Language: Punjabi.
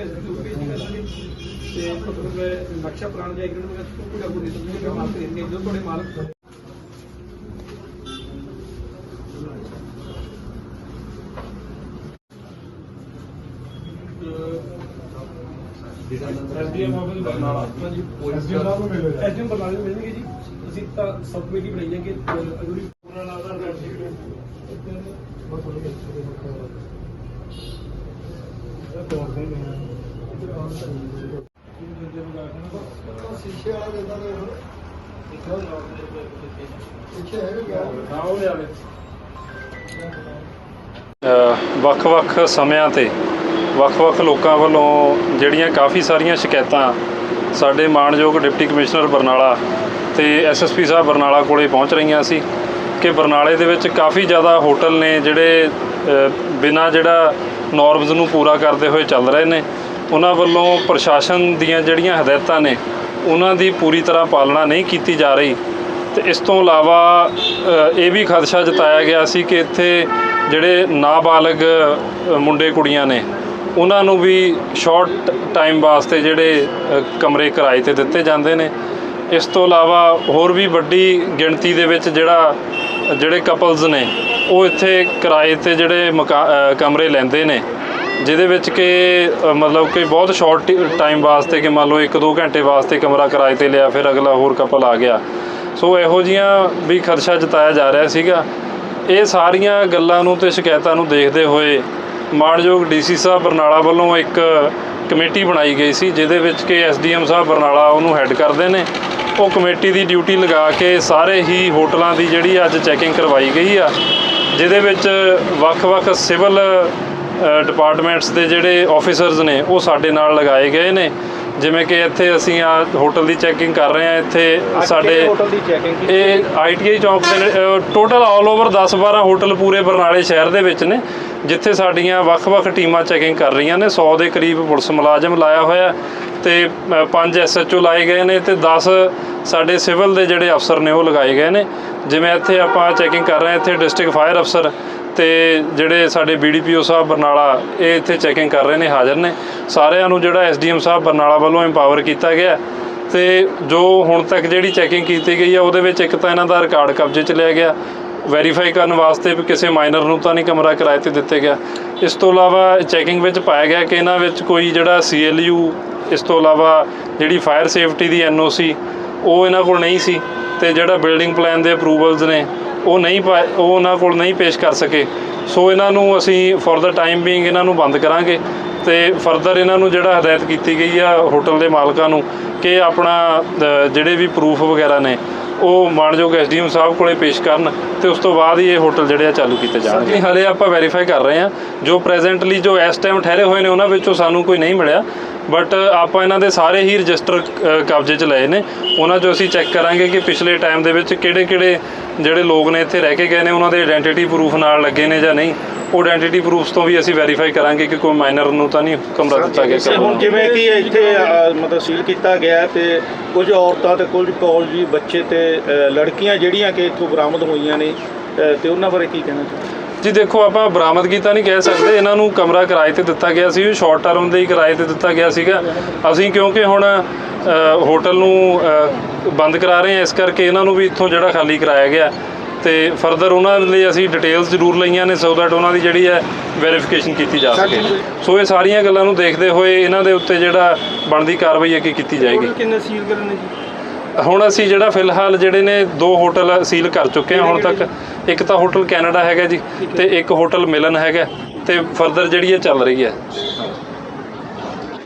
ਤੇ ਮਤਲਬ ਨਕਸ਼ਾ ਪ੍ਰਾਣ ਜਾਇ ਕਿ ਮੈਂ ਕੋਈ ਅਗੂ ਨਹੀਂ ਸਮਝੇ ਕਿ ਮਾਲਕ ਦੇਣਗੇ ਜੋ ਤੁਹਾਡੇ ਮਾਲਕ ਐਸਡੀਐਮ ਆਫਿਸ ਬਰਨਾਲਾ ਹਾਂਜੀ ਐਸਡੀਐਮ ਸਾਹਿਬ ਨੂੰ ਮਿਲੋ ਐਸਡੀਐਮ ਬਰਨਾਲਾ ਨੂੰ ਮਿਲਣਗੇ ਜੀ। ਅਸੀਂ ਤਾਂ ਸਬ ਕਮੇਟੀ ਬਣਾਈ ਹੈ ਕਿ ਅਗਲੀ ਪੂਰਾ ਲਾਦਾ ਸ਼ੀਸ਼ੇ ਵਾਲਾ ਦਿੰਦਾ ਨੇ ਪਿੱਛੇ ਹੈਗਾ ਹਾਂ ਉਹ ਲਿਆਵੇ ਵੱਖ-ਵੱਖ ਸਮਿਆਂ ਤੇ ਵੱਖ-ਵੱਖ ਲੋਕਾਂ ਵੱਲੋਂ ਜਿਹੜੀਆਂ ਕਾਫੀ ਸਾਰੀਆਂ ਸ਼ਿਕਾਇਤਾਂ ਸਾਡੇ ਮਾਣਯੋਗ ਡਿਪਟੀ ਕਮਿਸ਼ਨਰ ਬਰਨਾਲਾ ਤੇ ਐਸਐਸਪੀ ਸਾਹਿਬ ਬਰਨਾਲਾ ਕੋਲੇ ਪਹੁੰਚ ਰਹੀਆਂ ਸੀ ਕਿ ਬਰਨਾਲੇ ਦੇ ਵਿੱਚ ਕਾਫੀ ਜ਼ਿਆਦਾ ਹੋਟਲ ਨੇ ਜਿਹੜੇ ਅ, ਬਿਨਾਂ ਜਿਹੜਾ ਨੋਰਮਸ ਨੂੰ ਪੂਰਾ ਕਰਦੇ ਹੋਏ ਚੱਲ ਰਹੇ ਨੇ। ਉਹਨਾਂ ਵੱਲੋਂ ਪ੍ਰਸ਼ਾਸਨ ਦੀਆਂ ਜਿਹੜੀਆਂ ਹਦਾਇਤਾਂ ਨੇ, ਉਹਨਾਂ ਦੀ ਪੂਰੀ ਤਰ੍ਹਾਂ ਪਾਲਣਾ ਨਹੀਂ ਕੀਤੀ ਜਾ ਰਹੀ। ਤੇ ਇਸ ਤੋਂ ਇਲਾਵਾ ਇਹ ਵੀ ਖਦਸ਼ਾ ਜਤਾਇਆ ਗਿਆ ਸੀ ਕਿ ਇੱਥੇ ਜਿਹੜੇ ਨਾਬਾਲਗ ਮੁੰਡੇ ਕੁੜੀਆਂ ਨੇ, ਉਹਨਾਂ ਨੂੰ ਵੀ ਸ਼ਾਰਟ ਟਾਈਮ ਵਾਸਤੇ ਜਿਹੜੇ ਕਮਰੇ ਕਿਰਾਏ ਤੇ ਦਿੱਤੇ ਜਾਂਦੇ ਨੇ। ਇਸ ਤੋਂ ਇਲਾਵਾ ਹੋਰ ਵੀ ਵੱਡੀ ਗਿਣਤੀ ਦੇ ਵਿੱਚ ਜਿਹੜਾ, ਜਿਹੜੇ ਕਪਲਸ ਨੇ ਉਹ ਇੱਥੇ ਕਿਰਾਏ ਤੇ ਜਿਹੜੇ ਮਕਾ- ਕਮਰੇ ਲੈਂਦੇ ਨੇ, ਜਿਹਦੇ ਵਿੱਚ ਕਿ ਮਤਲਬ ਕਿ ਬਹੁਤ ਸ਼ਾਰਟ ਟਾਈਮ ਵਾਸਤੇ ਕਿ ਮੰਨ ਲਓ 1-2 ਘੰਟੇ ਵਾਸਤੇ ਕਮਰਾ ਕਿਰਾਏ ਤੇ ਲਿਆ, ਫਿਰ ਅਗਲਾ ਹੋਰ ਕਪਲ ਆ ਗਿਆ। ਸੋ ਇਹੋ ਜੀਆਂ ਵੀ ਖਰਚਾ ਜਤਾਇਆ ਜਾ ਰਿਹਾ ਸੀਗਾ। ਇਹ ਸਾਰੀਆਂ ਗੱਲਾਂ ਨੂੰ ਤੇ ਸ਼ਿਕਾਇਤਾਂ ਨੂੰ ਦੇਖਦੇ ਹੋਏ ਮਾਣਯੋਗ ਡੀਸੀ ਸਾਹਿਬ ਬਰਨਾਲਾ ਵੱਲੋਂ ਇੱਕ ਕਮੇਟੀ ਬਣਾਈ ਗਈ ਸੀ, ਜਿਹਦੇ ਵਿੱਚ ਕਿ ਐਸਡੀਐਮ ਸਾਹਿਬ ਬਰਨਾਲਾ ਉਹਨੂੰ ਹੈੱਡ ਕਰਦੇ ਨੇ। ਉਹ ਕਮੇਟੀ ਦੀ ਡਿਊਟੀ ਲਗਾ ਕੇ ਸਾਰੇ ਹੀ ਹੋਟਲਾਂ ਦੀ ਜਿਹੜੀ ਅੱਜ ਚੈਕਿੰਗ ਕਰਵਾਈ ਗਈ ਆ, ਜਿਹਦੇ ਵਿੱਚ ਵੱਖ-ਵੱਖ ਸਿਵਲ ਡਿਪਾਰਟਮੈਂਟਸ ਦੇ ਜਿਹੜੇ ਆਫੀਸਰਸ ਨੇ, ਉਹ ਸਾਡੇ ਨਾਲ ਲਗਾਏ ਗਏ ਨੇ। ਜਿਵੇਂ ਕਿ ਇੱਥੇ ਅਸੀਂ ਆ ਹੋਟਲ ਦੀ ਚੈਕਿੰਗ ਕਰ ਰਹੇ ਆ ਇੱਥੇ ਸਾਡੇ ਹੋਟਲ ਦੀ ਚੈਕਿੰਗ ਇਹ ਆਈਟੀਆਈ ਚੌਂਕ ਦੇ ਟੋਟਲ ਆਲ ਓਵਰ 10-12 ਹੋਟਲ ਪੂਰੇ ਬਰਨਾਲੇ ਸ਼ਹਿਰ ਦੇ ਵਿੱਚ ਨੇ ਜਿੱਥੇ ਸਾਡੀਆਂ ਵੱਖ-ਵੱਖ ਟੀਮਾਂ ਚੈਕਿੰਗ ਕਰ ਰਹੀਆਂ ਨੇ 100 ਦੇ ਕਰੀਬ ਪੁਲਿਸ ਮੁਲਾਜ਼ਮ ਲਾਇਆ ਹੋਇਆ ਤੇ 5 ਐਸਐਚਓ ਲਾਏ ਗਏ ਨੇ ਤੇ 10 ਸਾਡੇ ਸਿਵਲ ਦੇ ਜਿਹੜੇ ਅਫਸਰ ਨੇ ਉਹ ਲਗਾਏ ਗਏ ਨੇ। ਜਿਵੇਂ ਇੱਥੇ ਆਪਾਂ ਚੈਕਿੰਗ ਕਰ ਰਹੇ ਹਾਂ ਇੱਥੇ ਡਿਸਟ੍ਰਿਕਟ ਫਾਇਰ ਅਫਸਰ ਤੇ ਜਿਹੜੇ ਸਾਡੇ ਬੀਡੀਪੀਓ ਸਾਹਿਬ ਬਰਨਾਲਾ, ਇਹ ਇੱਥੇ ਚੈਕਿੰਗ ਕਰ ਰਹੇ ਨੇ, ਹਾਜ਼ਰ ਨੇ। ਸਾਰਿਆਂ ਨੂੰ ਜਿਹੜਾ ਐਸਡੀਐਮ ਸਾਹਿਬ ਬਰਨਾਲਾ ਵੱਲੋਂ ਐਮਪਾਵਰ ਕੀਤਾ ਗਿਆ। ਤੇ ਜੋ ਹੁਣ ਤੱਕ ਜਿਹੜੀ ਚੈਕਿੰਗ ਕੀਤੀ ਗਈ ਆ, ਉਹਦੇ ਵਿੱਚ ਇੱਕ ਤਾਂ ਇਹਨਾਂ ਦਾ ਰਿਕਾਰਡ ਕਬਜ਼ੇ 'ਚ ਲਿਆ ਗਿਆ। ਵੈਰੀਫਾਈ ਕਰਨ ਵਾਸਤੇ ਵੀ ਕਿਸੇ ਮਾਈਨਰ ਨੂੰ ਤਾਂ ਨਹੀਂ ਕਮਰਾ ਕਿਰਾਏ ਤੇ ਦਿੱਤੇ ਗਿਆ। ਇਸ ਤੋਂ ਇਲਾਵਾ ਚੈਕਿੰਗ ਵਿੱਚ ਪਾਇਆ ਗਿਆ ਕਿ ਇਹਨਾਂ ਵਿੱਚ ਕੋਈ ਜਿਹੜਾ ਸੀਐਲਯੂ ਇਸ ਤੋਂ ਇਲਾਵਾ ਜਿਹੜੀ ਫਾਇਰ ਸੇਫਟੀ ਦੀ ਐਨਓਸੀ ਉਹ ਇਹਨਾਂ ਕੋਲ ਨਹੀਂ ਸੀ। ਤੇ ਜਿਹੜਾ ਬਿਲਡਿੰਗ ਪਲਾਨ ਦੇ ਅਪਰੂਵਲਸ ਨੇ ਉਹ ਨਹੀਂ ਪਾ- ਉਹ ਉਹਨਾਂ ਕੋਲ ਨਹੀਂ ਪੇਸ਼ ਕਰ ਸਕੇ। ਸੋ ਇਹਨਾਂ ਨੂੰ ਅਸੀਂ ਫॉर ਦਾ ਟਾਈਮ ਬੀਇੰਗ ਇਹਨਾਂ ਨੂੰ ਬੰਦ ਕਰਾਂਗੇ ਤੇ ਫਰਦਰ ਇਹਨਾਂ ਨੂੰ ਜਿਹੜਾ ਹਦਾਇਤ ਕੀਤੀ ਗਈ ਆ ਹੋਟਲ ਦੇ ਮਾਲਕਾਂ ਨੂੰ ਕਿ ਆਪਣਾ ਜਿਹੜੇ ਵੀ ਪ੍ਰੂਫ ਵਗੈਰਾ ਨੇ ਉਹ ਮਾਣਯੋਗ ਐਸਡੀਐਮ ਸਾਹਿਬ ਕੋਲੇ ਪੇਸ਼ ਕਰਨ ਤੇ ਉਸ ਤੋਂ ਬਾਅਦ ਹੀ ਇਹ ਹੋਟਲ ਜਿਹੜੇ ਆ ਚਾਲੂ ਕੀਤੇ ਜਾਣਗੇ। ਨਹੀਂ ਹਲੇ ਆਪਾਂ ਵੈਰੀਫਾਈ ਕਰ ਰਹੇ ਹਾਂ। ਜੋ ਪ੍ਰੈਜ਼ੈਂਟਲੀ ਜੋ ਇਸ ਟਾਈਮ ਠਹਿਰੇ ਹੋਏ ਨੇ, ਉਹਨਾਂ ਵਿੱਚੋਂ ਸਾਨੂੰ ਕੋਈ ਨਹੀਂ ਮਿਲਿਆ। ਬਟ ਆਪਾਂ ਇਹਨਾਂ ਦੇ ਸਾਰੇ ਹੀ ਰਜਿਸਟਰ ਕਬਜ਼ੇ 'ਚ ਲਏ ਨੇ। ਉਹਨਾਂ 'ਚੋਂ ਅਸੀਂ ਚੈੱਕ ਕਰਾਂਗੇ ਕਿ ਪਿਛਲੇ ਟਾਈਮ ਦੇ ਵਿੱਚ ਕਿਹੜੇ-ਕਿਹੜੇ ਜਿਹੜੇ ਲੋਕ ਨੇ ਇੱਥੇ ਰਹਿ ਕੇ ਗਏ ਨੇ, ਉਹਨਾਂ ਦੇ ਆਇਡੈਂਟੀਟੀ ਪ੍ਰੂਫ ਨਾਲ ਲੱਗੇ ਨੇ ਜਾਂ ਨਹੀਂ। ਉਹ ਆਇਡੈਂਟੀਟੀ ਪ੍ਰੂਫਸ ਤੋਂ ਵੀ ਅਸੀਂ ਵੈਰੀਫਾਈ ਕਰਾਂਗੇ ਕਿ ਕੋਈ ਮਾਈਨਰ ਨੂੰ ਤਾਂ ਨਹੀਂ ਕਮਰਾ ਦਿੱਤਾ ਗਿਆ ਹੁਣ ਜਿਵੇਂ ਕਿ ਇੱਥੇ ਅ, ਮਤਲਬ ਸੀਲ ਕੀਤਾ ਗਿਆ ਤੇ ਕੁਝ ਔਰਤਾਂ ਤੇ ਕੁਝ ਕਾਲਜੀ ਬੱਚੇ ਤੇ ਅ, ਲੜਕੀਆਂ ਜਿਹੜੀਆਂ ਕਿ ਇੱਥੋਂ ਬਰਾਮਦ ਹੋਈਆਂ ਨੇ ਅ, ਤੇ ਉਹਨਾਂ ਬਾਰੇ ਕੀ ਕਹਿਣਾ ਚਾਹੁੰਦੇ ਜੀ ਦੇਖੋ ਆਪਾਂ ਬਰਾਮਦਗੀ ਤਾਂ ਨਹੀਂ ਕਹਿ ਸਕਦੇ। ਇਹਨਾਂ ਨੂੰ ਕਮਰਾ ਕਿਰਾਏ ਤੇ ਦਿੱਤਾ ਗਿਆ ਸੀ ਸ਼ਾਰਟ ਟਰਮ ਦੇ ਹੀ ਕਿਰਾਏ ਤੇ ਦਿੱਤਾ ਗਿਆ ਸੀਗਾ। ਅਸੀਂ ਕਿਉਂਕਿ ਹੁਣ ਅ, ਹੋਟਲ ਨੂੰ ਅ, ਬੰਦ ਕਰਾ ਰਹੇ ਹਾਂ ਇਸ ਕਰਕੇ ਇਹਨਾਂ ਨੂੰ ਵੀ ਇੱਥੋਂ ਜਿਹੜਾ ਖਾਲੀ ਕਰਾਇਆ ਗਿਆ। ਤੇ ਫਰਦਰ ਉਹਨਾਂ ਲਈ ਅਸੀਂ ਡਿਟੇਲਸ ਜ਼ਰੂਰ ਲਈਆਂ ਨੇ ਸੋ ਦੈਟ ਉਹਨਾਂ ਦੀ ਜਿਹੜੀ ਹੈ ਵੈਰੀਫਿਕੇਸ਼ਨ ਕੀਤੀ ਜਾ ਸਕੇ। ਸੋ ਇਹ ਸਾਰੀਆਂ ਗੱਲਾਂ ਨੂੰ ਦੇਖਦੇ ਹੋਏ ਇਹਨਾਂ ਦੇ ਉੱਤੇ ਜਿਹੜਾ ਬਣਦੀ ਕਾਰਵਾਈ ਅੱਗੇ ਕੀਤੀ ਜਾਏਗੀ। ਕਿੰਨੇ ਸੀਲ ਕਰਨੇ ਜੀ? ਹੁਣ ਅਸੀਂ ਜਿਹੜਾ ਫਿਲਹਾਲ ਜਿਹੜੇ ਨੇ ਦੋ ਹੋਟਲ ਸੀਲ ਕਰ ਚੁੱਕੇ ਹਾਂ ਹੁਣ ਤੱਕ। ਇੱਕ ਤਾਂ ਹੋਟਲ ਕੈਨੇਡਾ ਹੈਗਾ ਜੀ ਤੇ ਇੱਕ ਹੋਟਲ ਮਿਲਨ ਹੈਗਾ ਤੇ ਫਰਦਰ ਜਿਹੜੀ ਇਹ ਚੱਲ ਰਹੀ ਹੈ।